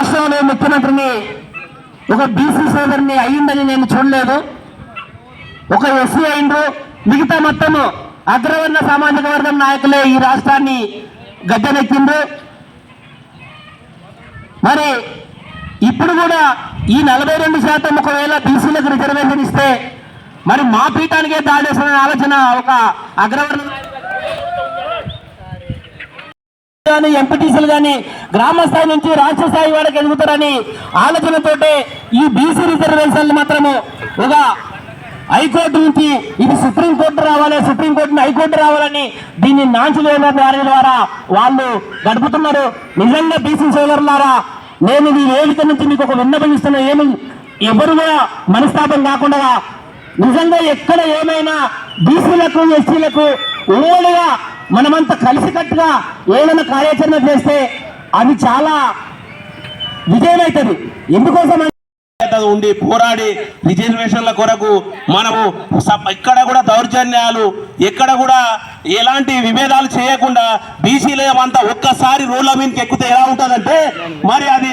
రాష్ట్రంలో ముఖ్యమంత్రిని ఒక బీసీ సోదరిని అయ్యిందని నేను చూడలేదు. ఒక ఎస్సీ అయిండ్రు మిగతా మొత్తము అగ్రవర్ణ సామాజిక వర్గం నాయకులే ఈ రాష్ట్రాన్ని గద్దెనెక్కిండ్రు. మరి ఇప్పుడు కూడా ఈ నలభై రెండు శాతం ఒకవేళ బీసీలకు రిజర్వేషన్ ఇస్తే మరి మా పీఠానికే దాడేసిన ఆలోచన ఒక అగ్రవర్ణ కానీ ఎంపీటీసీలు కానీ గ్రామ స్థాయి నుంచి రాష్ట్ర స్థాయి వాళ్ళకి ఎదుగుతారని ఆలోచనతోటే ఈ బీసీ రిజర్వేషన్లు మాత్రము ఒక హైకోర్టు నుంచి ఇది సుప్రీంకోర్టు రావాలి సుప్రీంకోర్టుని హైకోర్టు రావాలని దీన్ని నాంచి వారి ద్వారా వాళ్ళు గడుపుతున్నారు. నిజంగా బీసీ సోదరులారా నేను ఈ వేదిక నుంచి మీకు ఒక విన్నపం ఇస్తున్నా. ఏమి ఎవరు కూడా మనస్తాపం కాకుండా నిజంగా ఎక్కడ ఏమైనా బీసీలకు ఎస్సీలకు ఓడిగా మనమంతా కలిసికట్టుగా ఏదైనా కార్యాచరణ చేస్తే అది చాలా విజయమవుతుంది. ఎందుకోసం ఐక్యత ఉండి పోరాడి రిజర్వేషన్ల కొరకు మనము ఇక్కడ కూడా దౌర్జన్యాలు ఎక్కడ కూడా ఎలాంటి విభేదాలు చేయకుండా బీసీలు అంతా ఒక్కసారి రోడ్ల మీదకి ఎక్కితే ఎలా ఉంటుందంటే మరి అది